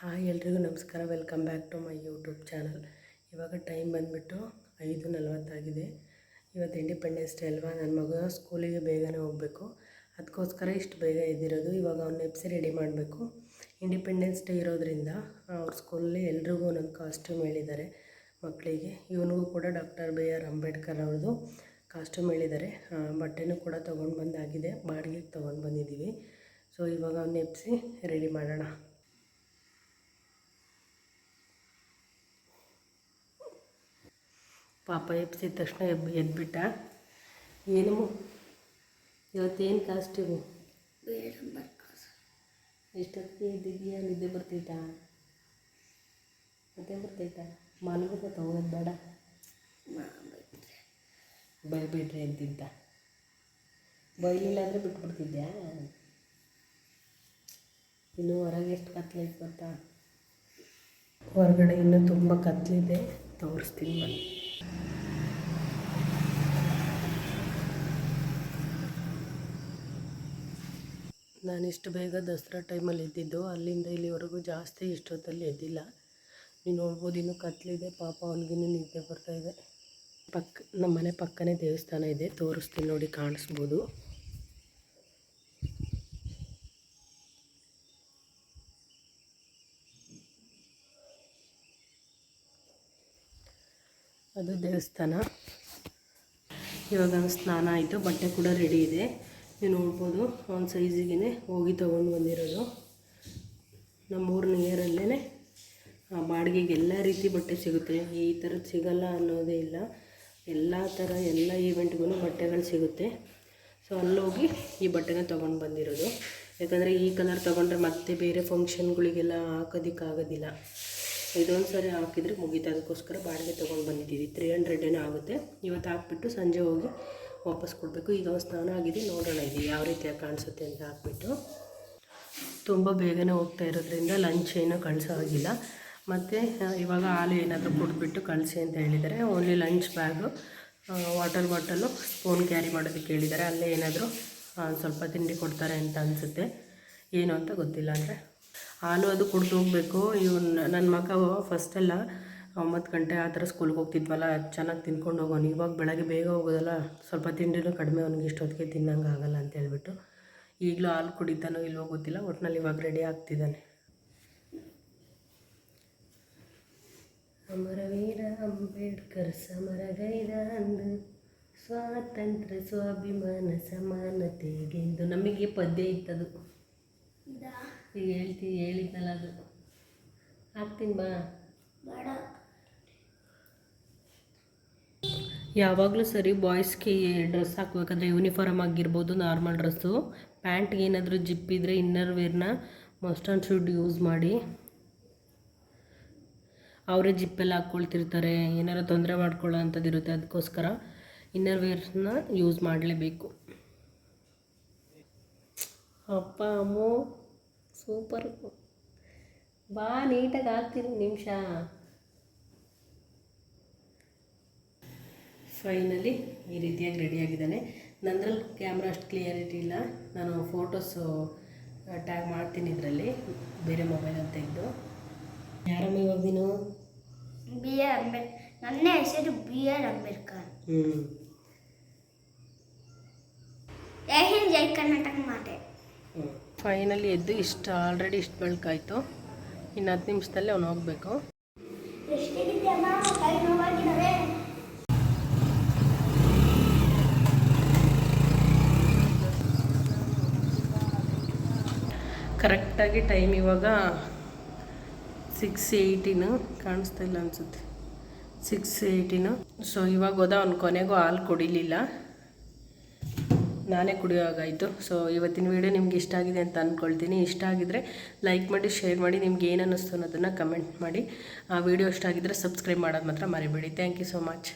Hi ಎಲ್ರಿಗೂ ನಮಸ್ಕಾರ. Welcome back to my YouTube channel ಇವಾಗ ಟೈಮ್ ಬಂದುಬಿಟ್ಟು ಐದು ನಲವತ್ತಾಗಿದೆ. ಇವತ್ತು ಇಂಡಿಪೆಂಡೆನ್ಸ್ ಡೇ ಅಲ್ವಾ? ನನ್ನ ಮಗ ಸ್ಕೂಲಿಗೆ ಬೇಗನೆ ಹೋಗಬೇಕು. ಅದಕ್ಕೋಸ್ಕರ ಇಷ್ಟು ಬೇಗ ಇದ್ದಿರೋದು ಇವಾಗ ಅವ್ನ ಎಪ್ಸಿ ರೆಡಿ ಮಾಡಬೇಕು. ಇಂಡಿಪೆಂಡೆನ್ಸ್ ಡೇ ಇರೋದ್ರಿಂದ ಅವ್ರ ಸ್ಕೂಲಲ್ಲಿ ಎಲ್ರಿಗೂ ಒಂದೊಂದು ಕಾಸ್ಟ್ಯೂಮ್ ಹೇಳಿದ್ದಾರೆ. ಮಕ್ಕಳಿಗೆ ಇವನಿಗೂ ಕೂಡ ಡಾಕ್ಟರ್ ಬಿ ಆರ್ ಅಂಬೇಡ್ಕರ್ ಅವ್ರದ್ದು ಕಾಸ್ಟ್ಯೂಮ್ ಹೇಳಿದ್ದಾರೆ. ಬಟ್ಟೆನೂ ಕೂಡ ತೊಗೊಂಡು ಬಂದಾಗಿದೆ ಬಾಡಿಗೆಗೆ ತೊಗೊಂಡು ಬಂದಿದ್ದೀವಿ ಸೊ ಇವಾಗ ಅವ್ನ ಎಪ್ಸಿ ರೆಡಿ ಮಾಡೋಣ. ಪಾಪ ಎಬ್ಸಿದ ತಕ್ಷಣ ಎಬ್ ಎದ್ಬಿಟ್ಟ. ಏನಮ್ಮ? ಇವತ್ತೇನು ಕಾಸ್ಟ್ಯೂಮು ಎಷ್ಟೊತ್ತಿಗೆ ಎದ್ದಿದ್ಯಾ ನಿದ್ದೆ ಬರ್ತೈತಾ ಮತ್ತೆ ಬರ್ತೈತಾ ಮಲಗದ ತಗೋದು ಬೇಡ. ಬೈಬಿಡ್ರಿ ಅಂತಿದ್ದ ಬೈಲಿಲ್ಲ ಅಂದರೆ ಬಿಟ್ಬಿಡ್ತಿದ್ಯಾ? ಇನ್ನು ಹೊರಗೆ ಎಷ್ಟು ಕತ್ಲೈತೆ ಗೊತ್ತಾ? ಹೊರಗಡೆ ಇನ್ನೂ ತುಂಬ ಕತ್ಲಿದೆ. ತೋರಿಸ್ತೀನಿ ಬನ್ನಿ. ನಾನು ಇಷ್ಟು ಬೇಗ ದಸರಾ ಟೈಮಲ್ಲಿ ಎದ್ದಿದ್ದು, ಅಲ್ಲಿಂದ ಇಲ್ಲಿವರೆಗೂ ಜಾಸ್ತಿ ಇಷ್ಟೊತ್ತಲ್ಲಿ ಎದ್ದಿಲ್ಲ. ನೀವು ನೋಡ್ಬೋದು, ಇನ್ನೂ ಕತ್ಲಿದೆ ಪಾಪ ಅವನಿಗಿನ್ನೂ ನಿದ್ದೆ ಬರ್ತಾ ಇದೆ. ಪಕ್ಕ ನಮ್ಮ ಮನೆ ಪಕ್ಕನೇ ದೇವಸ್ಥಾನ ಇದೆ. ತೋರಿಸ್ತೀನಿ ನೋಡಿ, ಕಾಣಿಸ್ಬೋದು. ಅದು ದೇವಸ್ಥಾನ. ಇವಾಗ ಸ್ನಾನ ಆಯಿತು, ಬಟ್ಟೆ ಕೂಡ ರೆಡಿ ಇದೆ. ನೀವು ನೋಡ್ಬೋದು ಒಂದು ಸೈಜಿಗೆ ಹೋಗಿ ತೊಗೊಂಡು ಬಂದಿರೋದು. ನಮ್ಮ ನಮ್ಮೂರ ಆ ಬಾಡಿಗೆಗೆ ಎಲ್ಲ ರೀತಿ ಬಟ್ಟೆ ಸಿಗುತ್ತೆ. ಈ ಥರದ್ದು ಸಿಗಲ್ಲ ಅನ್ನೋದೇ ಇಲ್ಲ. ಎಲ್ಲ ಥರ ಎಲ್ಲ ಈವೆಂಟ್ಗೂ ಬಟ್ಟೆಗಳು ಸಿಗುತ್ತೆ. ಸೊ ಅಲ್ಲೋಗಿ ಈ ಬಟ್ಟೆನ ತೊಗೊಂಡು ಬಂದಿರೋದು. ಯಾಕಂದರೆ ಈ ಕಲರ್ ತೊಗೊಂಡ್ರೆ ಮತ್ತೆ ಬೇರೆ ಫಂಕ್ಷನ್ಗಳಿಗೆಲ್ಲ ಹಾಕೋದಕ್ಕಾಗೋದಿಲ್ಲ. ಇದೊಂದು ಸರಿ ಹಾಕಿದರೆ ಮುಗೀತು. ಅದಕ್ಕೋಸ್ಕರ ಬಾಡಿಗೆ ತೊಗೊಂಡು ಬಂದಿದ್ದೀವಿ. ತ್ರೀ ಹಂಡ್ರೆಡೇನೋ ಆಗುತ್ತೆ. ಇವತ್ತು ಹಾಕ್ಬಿಟ್ಟು ಸಂಜೆ ಹೋಗಿ ವಾಪಸ್ ಕೊಡಬೇಕು. ಈಗ ಸ್ನಾನ ಆಗಿದೆ. ನೋಡೋಣ ಇದು ಯಾವ ರೀತಿಯಾಗಿ ಕಾಣಿಸುತ್ತೆ ಅಂತ ಹಾಕ್ಬಿಟ್ಟು. ತುಂಬ ಬೇಗನೆ ಹೋಗ್ತಾ ಇರೋದ್ರಿಂದ ಲಂಚ್ ಏನೂ ಕಳಿಸೋ ಆಗಿಲ್ಲ ಮತ್ತು ಇವಾಗ ಹಾಲು ಏನಾದರೂ ಕೊಟ್ಬಿಟ್ಟು ಕಳಿಸಿ ಅಂತ ಹೇಳಿದ್ದಾರೆ. Only lunch bag water bottle spoon carry ಮಾಡೋದಕ್ಕೆ ಹೇಳಿದ್ದಾರೆ ಅಲ್ಲೇ ಏನಾದರೂ ಸ್ವಲ್ಪ ತಿಂಡಿ ಕೊಡ್ತಾರೆ ಅಂತ ಅನಿಸುತ್ತೆ. ಏನು ಅಂತ ಗೊತ್ತಿಲ್ಲ ಅಂದರೆ. ಹಾಲು ಅದು ಕುಡ್ದು ಹೋಗಬೇಕು. ಇವನು ನನ್ನ ಮಗ ಫಸ್ಟೆಲ್ಲ ಒಂಬತ್ತು ಗಂಟೆ ಆ ಥರ ಸ್ಕೂಲ್ಗೆ ಹೋಗ್ತಿದ್ವಲ್ಲ, ಚೆನ್ನಾಗಿ ತಿನ್ಕೊಂಡು ಹೋಗೋನು. ಇವಾಗ ಬೆಳಗ್ಗೆ ಬೇಗ ಹೋಗೋದಲ್ಲ, ಸ್ವಲ್ಪ ತಿಂಡಿನೂ ಕಡಿಮೆ ಅವ್ನಿಗೆ ಇಷ್ಟೊತ್ತಿಗೆ ತಿನ್ನಂಗೆ ಆಗಲ್ಲ ಅಂತ ಹೇಳ್ಬಿಟ್ಟು, ಈಗಲೂ ಹಾಲು ಕುಡಿತಾನೋ ಇಲ್ವೋ ಗೊತ್ತಿಲ್ಲ, ಒಟ್ನಲ್ಲಿ ಇವಾಗ ರೆಡಿ ಆಗ್ತಿದ್ದಾನೆ. ಅಮರವೀರ ಅಂಬೇಡ್ಕರ್ ಸಮರಗೈದ ಅಂದು, ಸ್ವಾತಂತ್ರ್ಯ, ಸ್ವಾಭಿಮಾನ, ಸಮಾನತೆಗೆಂದು ನಮಗೆ ಪದ್ಯ ಇತ್ತದು. ಈಗ ಹೇಳ್ತೀನಿ ಹೇಳಿದ್ನಲ್ಲ ಅದು. ಹಾಕ್ತೀನಿ ಬಾ. ಯಾವಾಗಲೂ ಸರಿ ಬಾಯ್ಸ್ಗೆ ಡ್ರೆಸ್ ಹಾಕ್ಬೇಕಾದ್ರೆ ಯೂನಿಫಾರ್ಮ್ ಆಗಿರ್ಬೋದು ನಾರ್ಮಲ್ ಡ್ರೆಸ್ಸು. ಪ್ಯಾಂಟ್ಗೆ ಏನಾದರೂ ಜಿಪ್ ಇದ್ದರೆ ಇನ್ನರ್ ವೇರ್ನ ಮಸ್ಟ್ ಆ್ಯಂಡ್ ಶುಡ್ ಯೂಸ್ ಮಾಡಿ. ಅವರೇ ಜಿಪ್ಪೆಲ್ಲ ಹಾಕ್ಕೊಳ್ತಿರ್ತಾರೆ. ಏನಾರು ತೊಂದರೆ ಮಾಡ್ಕೊಳ್ಳೋ ಅಂಥದ್ದು ಇರುತ್ತೆ ಅದಕ್ಕೋಸ್ಕರ ಇನ್ನರ್ ವೇರ್ಸ್ನ ಯೂಸ್ ಮಾಡಲೇಬೇಕು. ಅಪ್ಪ ಅಮ್ಮೋ. ಸೂಪರ್. ಬಾ ನೀಟಾಗಿ ಹಾಕ್ತೀನಿ ನಿಮಿಷ. ಫೈನಲಿ ಈ ರೀತಿಯಾಗಿ ರೆಡಿಯಾಗಿದ್ದಾನೆ ನಂದ್ರಲ್ಲಿ ಕ್ಯಾಮ್ರಾ ಅಷ್ಟು ಕ್ಲಿಯರಿಟಿ ಇಲ್ಲ. ನಾನು ಫೋಟೋಸು ಟ್ಯಾಗ್ ಮಾಡ್ತೀನಿ ಇದರಲ್ಲಿ. ಬೇರೆ ಮೊಬೈಲ್ ಅಂತ ಇದ್ದು. ಯಾರಮ್ಮ ಇವಾಗ ನೀನು? ಬಿ ಆರ್ ಅಂಬೇಡ್ ನನ್ನ ಹೆಸರು ಬಿ ಆರ್ ಅಂಬೇಡ್ಕರ್. ಹ್ಞೂ ಜೈ ಹಿಂದ್ ಜೈ ಕರ್ನಾಟಕ ಮಾತೆ. ಫೈನಲಿ ಎದ್ದು ಇಷ್ಟು ಆಲ್ರೆಡಿ ಇಷ್ಟು ಬೆಳಕಾಯಿತು. ಇನ್ನು ಹತ್ತು ನಿಮಿಷದಲ್ಲೇ ಅವ್ನು ಹೋಗಬೇಕು. ಕರೆಕ್ಟಾಗಿ ಟೈಮ್ ಇವಾಗ ಸಿಕ್ಸ್ ಏಯ್ಟೀನು ಕಾಣಿಸ್ತಾ ಇಲ್ಲ ಅನಿಸುತ್ತೆ. Six eighteen. ಸೊ ಇವಾಗ ಹೋದ ಅವ್ನು ಕೊನೆಗೂ ಹಾಲು ಕುಡಿಲಿಲ್ಲ. ನಾನೇ ಕುಡಿಯೋಗಾಯಿತು ಸೊ ಇವತ್ತಿನ ವೀಡಿಯೋ ನಿಮ್ಗೆ ಇಷ್ಟ ಆಗಿದೆ ಅಂತ ಅಂದ್ಕೊಳ್ತೀನಿ ಇಷ್ಟ ಆಗಿದ್ರೆ ಲೈಕ್ ಮಾಡಿ ಶೇರ್ ಮಾಡಿ, ನಿಮ್ಗೆ ಏನು ಅನ್ನಿಸ್ತು ಅನ್ನೋದನ್ನು ಕಮೆಂಟ್ ಮಾಡಿ. ಆ ವಿಡಿಯೋ ಇಷ್ಟ ಆಗಿದ್ರೆ ಸಬ್ಸ್ಕ್ರೈಬ್ ಮಾಡೋದು ಮಾತ್ರ ಮರಿಬೇಡಿ. Thank you so much